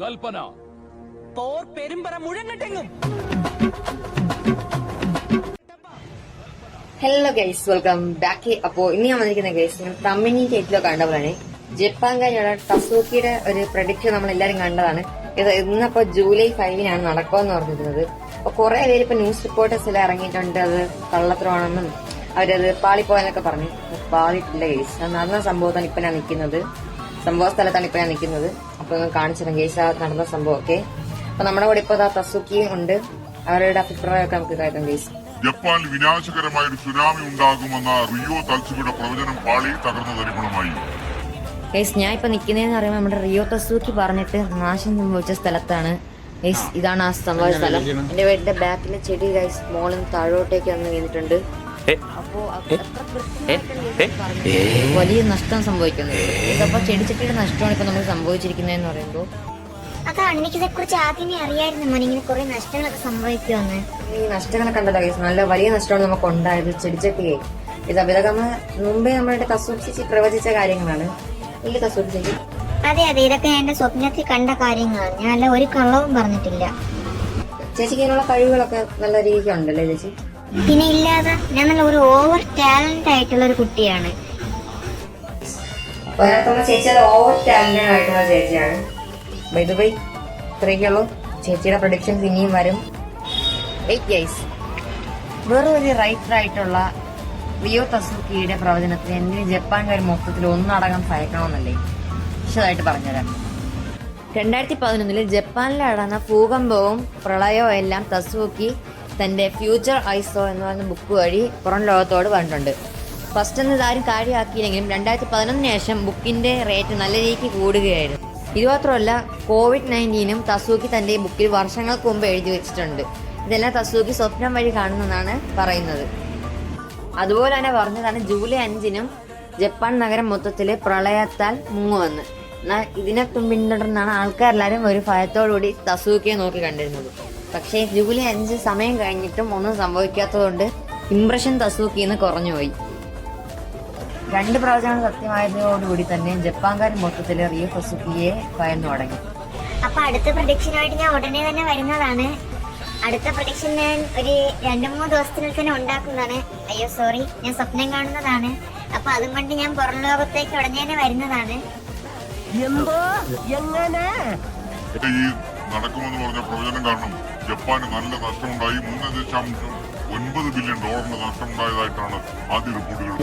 കൽപ്പന. പോർ പെരുമ്പറ മുഴങ്ങട്ടെങ്ങും. ഹലോ ഗൈസ് വെൽക്കം ബാക്ക് അപ്പോ ഇനി ഞാൻ വന്നിരിക്കുന്ന ഗൈസ് ഞാൻ കമ്പനി കേറ്റിലോ ജപ്പാൻ ജപ്പാൻകാരിയുടെ ടസൂക്കിയുടെ ഒരു പ്രഡിക്ഷൻ നമ്മൾ എല്ലാവരും കണ്ടതാണ്. ഇത് ഇന്നിപ്പോ ജൂലൈ ഫൈവിനാണ് നടക്കുമെന്ന് പറഞ്ഞിരുന്നത്. അപ്പൊ കുറെ പേര് ഇപ്പൊ ന്യൂസ് റിപ്പോർട്ടേഴ്സ് എല്ലാം ഇറങ്ങിയിട്ടുണ്ട്. അത് കള്ളത്തരമാണെന്നും അവരത് പാളിപ്പോയെന്നൊക്കെ പറഞ്ഞു. പാളിട്ടില്ല ഗൈസ് നടന്ന സംഭവത്താണ് ഇപ്പൊ ഞാൻ നിൽക്കുന്നത്. സംഭവ സ്ഥലത്താണ് ഇപ്പൊ ഞാൻ നിൽക്കുന്നത്. അപ്പൊ ഒന്ന് കാണിച്ചിരുന്നു കേസ് ആ നടന്ന സംഭവം ഒക്കെ അപ്പൊ നമ്മുടെ കൂടെ ഇപ്പൊ തസുക്കിയും ഉണ്ട്. അവരുടെ അഭിപ്രായമൊക്കെ നമുക്ക് കേൾക്കാം കേസ് ജപ്പാനിൽ വിനാശകരമായ ഒരു സുനാമി ഉണ്ടാകുമെന്ന റിയോ തൽസുയുടെ പ്രവചനം പാളി തകർന്ന തരിപ്പണമായി ഗൈസ് ഞാൻ ഇപ്പൊ നിക്കുന്നതെന്ന് പറയുമ്പോൾ നമ്മുടെ റിയോ തസൂക്കി പറഞ്ഞിട്ട് നാശം സംഭവിച്ച സ്ഥലത്താണ്. ഗൈസ് ഇതാണ് ആ സംഭവ സ്ഥലം. എന്റെ വീടിന്റെ ബാക്കിലെ ചെടി ഗൈസ് മോളിൽ താഴോട്ടേക്ക് വന്ന് വീണിട്ടുണ്ട്. വലിയ നഷ്ടം സംഭവിക്കുന്നത്. ഇതപ്പോ ചെടിച്ചട്ടിയുടെ നഷ്ടമാണ് ഇപ്പൊ നമുക്ക് സംഭവിച്ചിരിക്കുന്നതെന്ന് പറയുമ്പോൾ അതാണ് എനിക്കിതെ കുറിച്ച് ആദ്യമേ അറിയായിരുന്നു മോനെ ഇങ്ങനെ കുറെ നഷ്ടങ്ങളൊക്കെ സംഭവിക്കുമെന്ന് ഈ നഷ്ടങ്ങളൊക്കെ കണ്ടല്ലോ ഗൈസ് നല്ല വലിയ നഷ്ടമാണ് നമുക്ക് ഉണ്ടായത് ചെടിച്ചട്ടിയെ. ഇത് ഇതൊക്കെ നമ്മൾ മുമ്പേ നമ്മളുടെ കസൂക്ഷിച്ച് പ്രവചിച്ച കാര്യങ്ങളാണ്. ഇല്ല കസൂക്ഷിച്ച് അതെ അതെ. ഇതൊക്കെ ഞാൻ എന്റെ സ്വപ്നത്തിൽ കണ്ട കാര്യങ്ങളാണ്. ഞാൻ അല്ല ഒരു കള്ളവും പറഞ്ഞിട്ടില്ല. ചേച്ചിക്ക് ഇതിനുള്ള കഴിവുകളൊക്കെ നല്ല രീതിക്ക് ഉണ്ടല്ലേ ചേച്ചി? പിന്നെ ഇല്ലാതെ ഞാൻ നല്ല ഒരു ഓവർ ടാലന്റ് ആയിട്ടുള്ള ഒരു കുട്ടിയാണ്. ഓവർ ടാലന്റഡ് ആയിട്ടുള്ള ചേച്ചിയാണ്. ബൈ ഇത്രയൊക്കെയുള്ളൂ ചേച്ചിയുടെ പ്രൊഡിക്ഷൻസ് ഇനിയും വരും. വെറും ഒരു റൈറ്റർ ആയിട്ടുള്ള റിയോ തസുക്കിയുടെ പ്രവചനത്തിന് എന്തിന് ജപ്പാൻകാർ മൊത്തത്തിൽ ഒന്നടങ്കം സഹായിക്കണമെന്നല്ലേ? വിശദമായിട്ട് പറഞ്ഞുതരാം. രണ്ടായിരത്തി പതിനൊന്നിൽ ജപ്പാനിൽ നടന്ന ഭൂകമ്പവും പ്രളയവും എല്ലാം തസൂക്കി തന്റെ ഫ്യൂച്ചർ ഐസോ എന്ന് പറയുന്ന ബുക്ക് വഴി പുറം ലോകത്തോട് പറഞ്ഞിട്ടുണ്ട്. ഫസ്റ്റ് എന്ന് ഇതാരും കാര്യമാക്കിയില്ലെങ്കിലും രണ്ടായിരത്തി പതിനൊന്നിന് ശേഷം ബുക്കിന്റെ റേറ്റ് നല്ല രീതിക്ക് കൂടുകയായിരുന്നു. ഇത് മാത്രമല്ല കോവിഡ് നയന്റീനും തസൂക്കി തന്റെ ബുക്കിൽ വർഷങ്ങൾക്ക് മുമ്പ് എഴുതി വെച്ചിട്ടുണ്ട്. ഇതെല്ലാം തസൂക്കി സ്വപ്നം വഴി കാണുന്നതാണ് പറയുന്നത്. അതുപോലെ തന്നെ പറഞ്ഞതാണ് ജൂലൈ അഞ്ചിനും ജപ്പാൻ നഗരം മൊത്തത്തിൽ പ്രളയത്താൽ മുങ്ങുമെന്ന്. എന്നാൽ ഇതിനെ പിന്തുടർന്നാണ് ആൾക്കാരെല്ലാവരും ഒരു ഭയത്തോടുകൂടി തസൂക്കിയെ നോക്കി കണ്ടിരുന്നത്. പക്ഷേ ജൂലൈ അഞ്ച് സമയം കഴിഞ്ഞിട്ടും ഒന്നും സംഭവിക്കാത്തതുകൊണ്ട് ഇംപ്രഷൻ തസൂക്കിന്ന് കുറഞ്ഞുപോയി രണ്ട് പ്രവചനങ്ങൾ സത്യമായതോടുകൂടി തന്നെ ജപ്പാൻകാർ മൊത്തത്തിൽ റിയോ തസൂക്കിയെ ഭയന്നു തുടങ്ങി. അപ്പൊ അടുത്ത പ്രൊഡിക്ഷനായിട്ട് ഞാൻ ഉടനെ തന്നെ വരുന്നതാണ്. അടുത്ത പ്രൊഡിക്ഷൻ ഞാൻ ഒരു രണ്ടു മൂന്ന് ദിവസത്തിനുള്ളിൽ തന്നെ ഉണ്ടാക്കുന്നതാണ്. അയ്യോ സോറി ഞാൻ സ്വപ്നം കാണുന്നതാണ്. അപ്പൊ അതും കൊണ്ട് ഞാൻ പുറം ലോകത്തേക്ക് ഉടനെ തന്നെ വരുന്നതാണ്. എന്തോ? എങ്ങനെ? ഈ നടക്കുമെന്ന് പറഞ്ഞ പ്രവചനം കാരണം ജപ്പാന് നല്ല നഷ്ടമുണ്ടായി. മൂന്ന് ദശാംശം ഒൻപത് ബില്യൺ ഡോളറിന്റെ നഷ്ടമുണ്ടായതായിട്ടാണ് ആദ്യ റിപ്പോർട്ടുകൾ.